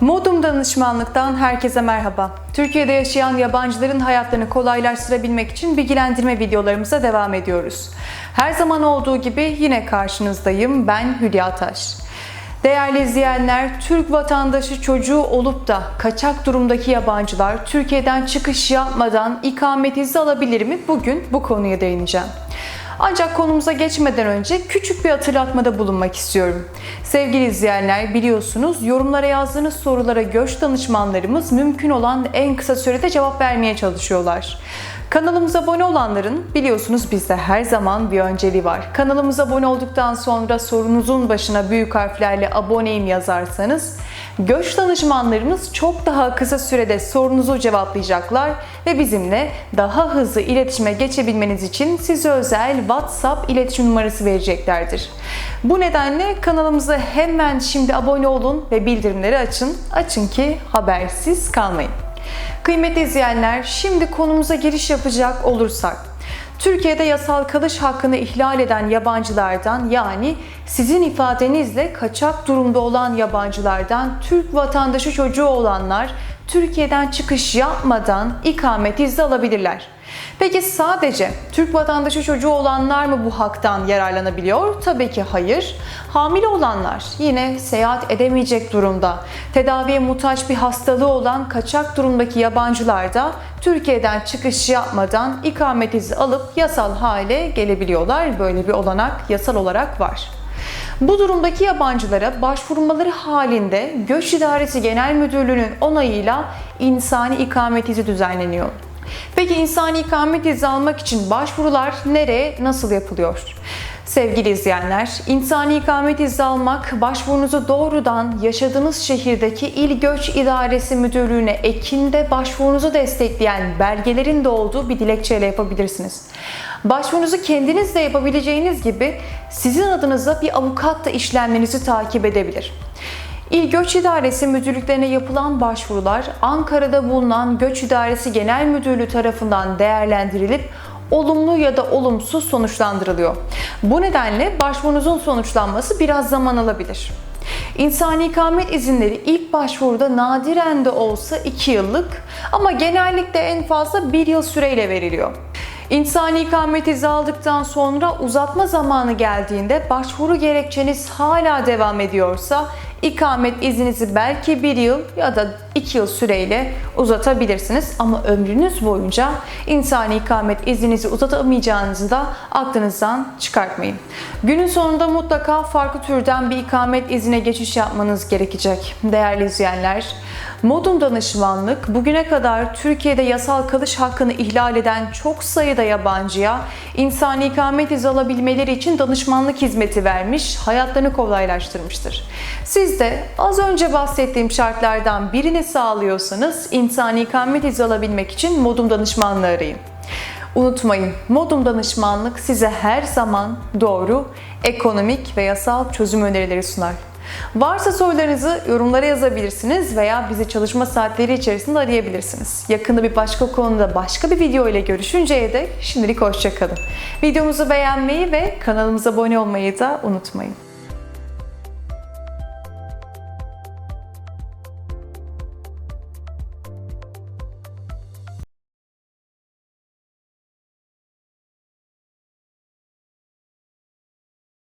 Modum Danışmanlık'tan herkese merhaba. Türkiye'de yaşayan yabancıların hayatlarını kolaylaştırabilmek için bilgilendirme videolarımıza devam ediyoruz. Her zaman olduğu gibi yine karşınızdayım. Ben Hülya Taş. Değerli izleyenler, Türk vatandaşı çocuğu olup da kaçak durumdaki yabancılar Türkiye'den çıkış yapmadan ikamet izni alabilir mi? Bugün bu konuya değineceğim. Ancak konumuza geçmeden önce küçük bir hatırlatmada bulunmak istiyorum. Sevgili izleyenler biliyorsunuz yorumlara yazdığınız sorulara göç danışmanlarımız mümkün olan en kısa sürede cevap vermeye çalışıyorlar. Kanalımıza abone olanların biliyorsunuz bizde her zaman bir önceliği var. Kanalımıza abone olduktan sonra sorunuzun başına büyük harflerle aboneyim yazarsanız göç danışmanlarımız çok daha kısa sürede sorunuzu cevaplayacaklar ve bizimle daha hızlı iletişime geçebilmeniz için size özel WhatsApp iletişim numarası vereceklerdir. Bu nedenle kanalımıza hemen şimdi abone olun ve bildirimleri açın. Açın ki habersiz kalmayın. Kıymetli izleyenler, şimdi konumuza giriş yapacak olursak, Türkiye'de yasal kalış hakkını ihlal eden yabancılardan yani sizin ifadenizle kaçak durumda olan yabancılardan Türk vatandaşı çocuğu olanlar Türkiye'den çıkış yapmadan ikamet izni alabilirler. Peki sadece Türk vatandaşı çocuğu olanlar mı bu haktan yararlanabiliyor? Tabii ki hayır. Hamile olanlar yine seyahat edemeyecek durumda. Tedaviye muhtaç bir hastalığı olan kaçak durumdaki yabancılar da Türkiye'den çıkış yapmadan ikamet izni alıp yasal hale gelebiliyorlar. Böyle bir olanak yasal olarak var. Bu durumdaki yabancılara başvurmaları halinde Göç İdaresi Genel Müdürlüğü'nün onayıyla insani ikamet izni düzenleniyor. Peki insani ikamet izni almak için başvurular nereye, nasıl yapılıyor? Sevgili izleyenler, insani ikamet izni almak, başvurunuzu doğrudan yaşadığınız şehirdeki İl Göç İdaresi Müdürlüğü'ne ekinde başvurunuzu destekleyen belgelerin de olduğu bir dilekçeyle yapabilirsiniz. Başvurunuzu kendiniz de yapabileceğiniz gibi sizin adınıza bir avukat da işlemlerinizi takip edebilir. İl Göç İdaresi müdürlüklerine yapılan başvurular Ankara'da bulunan Göç İdaresi Genel Müdürlüğü tarafından değerlendirilip olumlu ya da olumsuz sonuçlandırılıyor. Bu nedenle başvurunuzun sonuçlanması biraz zaman alabilir. İnsani ikamet izinleri ilk başvuruda nadiren de olsa 2 yıllık ama genellikle en fazla 1 yıl süreyle veriliyor. İnsani ikamet izni aldıktan sonra uzatma zamanı geldiğinde başvuru gerekçeniz hala devam ediyorsa ikamet izninizi belki bir yıl ya da iki yıl süreyle uzatabilirsiniz. Ama ömrünüz boyunca insani ikamet izninizi uzatamayacağınızı da aklınızdan çıkartmayın. Günün sonunda mutlaka farklı türden bir ikamet iznine geçiş yapmanız gerekecek. Değerli izleyenler, Modum Danışmanlık bugüne kadar Türkiye'de yasal kalış hakkını ihlal eden çok sayıda yabancıya insani ikamet izni alabilmeleri için danışmanlık hizmeti vermiş, hayatlarını kolaylaştırmıştır. Siz de az önce bahsettiğim şartlardan birini sağlıyorsanız insani ikamet izni alabilmek için Modum Danışmanlığı arayın. Unutmayın, Modum Danışmanlık size her zaman doğru, ekonomik ve yasal çözüm önerileri sunar. Varsa sorularınızı yorumlara yazabilirsiniz veya bizi çalışma saatleri içerisinde arayabilirsiniz. Yakında bir başka konuda başka bir video ile görüşünceye dek şimdilik hoşçakalın. Videomuzu beğenmeyi ve kanalımıza abone olmayı da unutmayın.